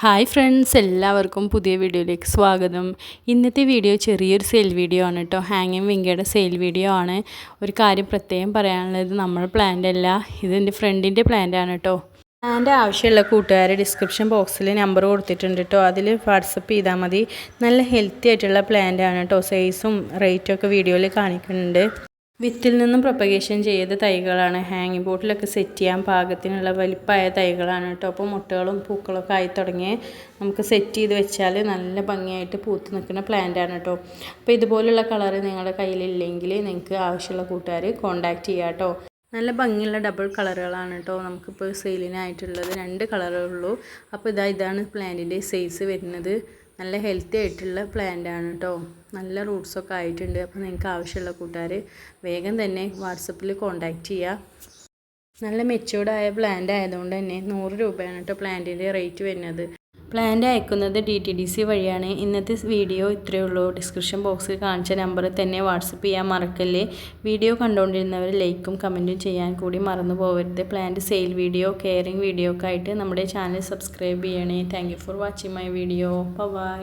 Hi friends എല്ലാവർക്കും പുതിയ വീഡിയോയിലേക്ക് സ്വാഗതം. ഇന്നത്തെ വീഡിയോ ചെറിയൊരു സെയിൽ വീഡിയോ ആണ് കേട്ടോ ഹാങ്ങിങ് വിങ്കയുടെ സെയിൽ വീഡിയോ ആണ്. ഒരു കാര്യം പ്രത്യേകം പറയാനുള്ളത് നമ്മൾ പ്ലാന്റ് അല്ല ഫ്രണ്ടിന്റെ പ്ലാന്റാണ് കേട്ടോ പ്ലാന്റ് ആവശ്യമുള്ള കൂട്ടുകാർ ഡിസ്ക്രിപ്ഷൻ ബോക്സിൽ നമ്പർ കൊടുത്തിട്ടുണ്ട് കേട്ടോ അതിൽ വാട്സപ്പ് ചെയ്താൽ മതി. നല്ല ഹെൽത്തി ആയിട്ടുള്ള പ്ലാന്റ് ആണ് കേട്ടോ സൈസും റേറ്റും ഒക്കെ വീഡിയോയിൽ കാണിക്കുന്നുണ്ട്. വിത്തിൽ നിന്നും പ്രൊപ്പഗേഷൻ ചെയ്ത തൈകളാണ്. ഹാങ്ങിങ് ബോട്ടിലൊക്കെ സെറ്റ് ചെയ്യാൻ പാകത്തിനുള്ള വലിപ്പമായ തൈകളാണ് കേട്ടോ. അപ്പോൾ മുട്ടകളും പൂക്കളൊക്കെ ആയി തുടങ്ങി നമുക്ക് സെറ്റ് ചെയ്ത് വെച്ചാൽ നല്ല ഭംഗിയായിട്ട് പൂത്ത് നിൽക്കുന്ന പ്ലാന്റ് ആണ് കേട്ടോ. അപ്പോൾ ഇതുപോലുള്ള കളർ നിങ്ങളുടെ കയ്യിലില്ലെങ്കിൽ നിങ്ങൾക്ക് ആവശ്യമുള്ള കൂട്ടുകാർ കോൺടാക്റ്റ് ചെയ്യാം കേട്ടോ. നല്ല ഭംഗിയുള്ള ഡബിൾ കളറുകളാണ് കേട്ടോ നമുക്കിപ്പോൾ സെയിലിനായിട്ടുള്ളത് രണ്ട് കളറേ ഉള്ളൂ. അപ്പോൾ ഇതാ ഇതാണ് പ്ലാന്റിന്റെ സൈസ് വരുന്നത്. നല്ല ഹെൽത്തി ആയിട്ടുള്ള പ്ലാന്റ് ആണ് കേട്ടോ നല്ല റൂട്ട്സൊക്കെ ആയിട്ടുണ്ട്. അപ്പോൾ നിങ്ങൾക്ക് ആവശ്യമുള്ള കൂട്ടുകാർ വേഗം തന്നെ വാട്സപ്പിൽ കോൺടാക്റ്റ് ചെയ്യുക നല്ല മെച്ചൂർഡായ പ്ലാന്റ് ആയതുകൊണ്ട് തന്നെ നൂറ് രൂപയാണ് കേട്ടോ പ്ലാന്റിന്റെ റേറ്റ് വരുന്നത്. പ്ലാന്റ് അയക്കുന്നത് ഡി ടി ഡി സി വഴിയാണ്. ഇന്നത്തെ വീഡിയോ ഇത്രയേ ഉള്ളൂ. ഡിസ്ക്രിപ്ഷൻ ബോക്സിൽ കാണിച്ച നമ്പറിൽ തന്നെ വാട്സപ്പ് ചെയ്യാൻ മറക്കല്ലേ. വീഡിയോ കണ്ടുകൊണ്ടിരുന്നവർ ലൈക്കും കമന്റും ചെയ്യാൻ കൂടി മറന്നു പോകരുത് plant sale video caring video ഒക്കെ ആയിട്ട് നമ്മുടെ ചാനൽ സബ്സ്ക്രൈബ് ചെയ്യണേ. Thank for watching my video. Bye.